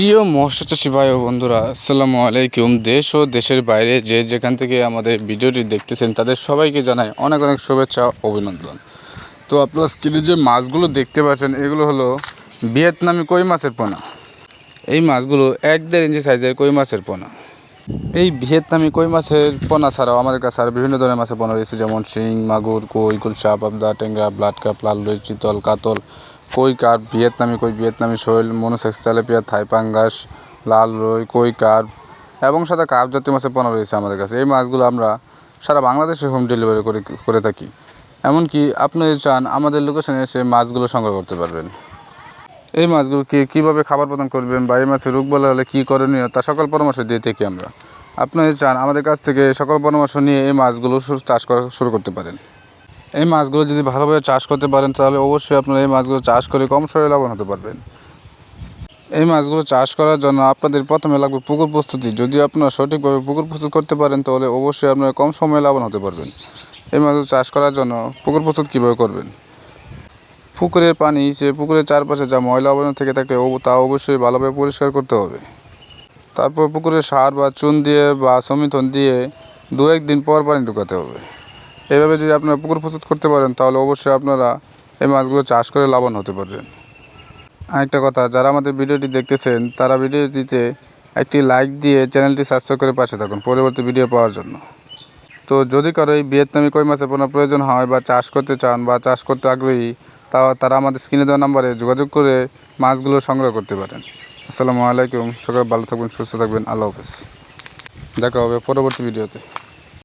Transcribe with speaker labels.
Speaker 1: প্রিয় মৎস্য চাষী ভাই বন্ধুরা, আসসালামু আলাইকুম। দেশ ও দেশের বাইরে যে যেখান থেকে আমাদের ভিডিওটি দেখতেছেন, তাদের সবাইকে জানাই অনেক অনেক শুভেচ্ছা অভিনন্দন। তো আপনারা স্ক্রিনে যে মাছগুলো দেখতে পাচ্ছেন, এগুলো হলো ভিয়েতনামি কই মাছের পোনা। এই মাছগুলো এক দেড় ইঞ্চি সাইজের কই মাছের পোনা। এই ভিয়েতনামি কই মাছের পোনা ছাড়াও আমাদের কাছে আর বিভিন্ন ধরনের মাছের পোনা রয়েছে, যেমন শিং, মাগুর, কই কুলসা পাবদা ট্যাংরা ব্লাড কাপ, লাল রুই চিতল, কাতল। কই কার্প ভিয়েতনামি, কই ভিয়েতনামি, শৈল, মনোসেক্স, তেলাপিয়া থাই লাল রুই, কই কার্প এবং সাদা কার্প জাতীয় মাছের পোনা রয়েছে আমাদের কাছে। এই মাছগুলো আমরা সারা বাংলাদেশে হোম ডেলিভারি করে করে থাকি। এমনকি আপনি চান, আমাদের লোকেশনে এসে মাছগুলো সংগ্রহ করতে পারবেন। এই মাছগুলোকে কীভাবে খাবার প্রদান করবেন বা এই মাছের রোগ বলা হলে কী করণীয়, তা সকল পরামর্শ দিয়ে থাকি আমরা। আপনি চান, আমাদের কাছ থেকে সকল পরামর্শ নিয়ে এই মাছগুলো চাষ করা শুরু করতে পারেন। এই মাছগুলো যদি ভালোভাবে চাষ করতে পারেন, তাহলে অবশ্যই আপনারা এই মাছগুলো চাষ করে কম সময়ে লাভবান হতে পারবেন। এই মাছগুলো চাষ করার জন্য আপনাদের প্রথমে লাগবে পুকুর প্রস্তুতি। যদি আপনারা সঠিকভাবে পুকুর প্রস্তুত করতে পারেন, তাহলে অবশ্যই আপনারা কম সময়ে লাভবান হতে পারবেন। এই মাছগুলো চাষ করার জন্য পুকুর প্রস্তুত কীভাবে করবেন? পুকুরের পানি, সে পুকুরের চারপাশে যা ময়লা আবর্জনা থেকে থাকে তা অবশ্যই ভালোভাবে পরিষ্কার করতে হবে। তারপর পুকুরে সার বা চুন দিয়ে বা সমিথন দিয়ে দু একদিন পর পানি ঢুকাতে হবে। এভাবে যদি আপনারা পুকুর প্রস্তুত করতে পারেন, তাহলে অবশ্যই আপনারা এই মাছগুলো চাষ করে লাভবান হতে পারবেন। আরেকটা কথা, যারা আমাদের ভিডিওটি দেখতেছেন, তারা ভিডিওটিতে একটি লাইক দিয়ে চ্যানেলটি সাবস্ক্রাইব করে পাশে থাকুন পরবর্তী ভিডিও পাওয়ার জন্য। তো যদি কারও এই ভিয়েতনামি কই মাছের কোনো প্রয়োজন হয় বা চাষ করতে চান বা চাষ করতে আগ্রহী, তা তারা আমাদের স্ক্রিনে দেওয়া নাম্বারে যোগাযোগ করে মাছগুলো সংগ্রহ করতে পারেন। আসসালামু আলাইকুম সবাই ভালো থাকবেন, সুস্থ থাকবেন, আল্লাহ হাফেজ। দেখা হবে পরবর্তী ভিডিওতে।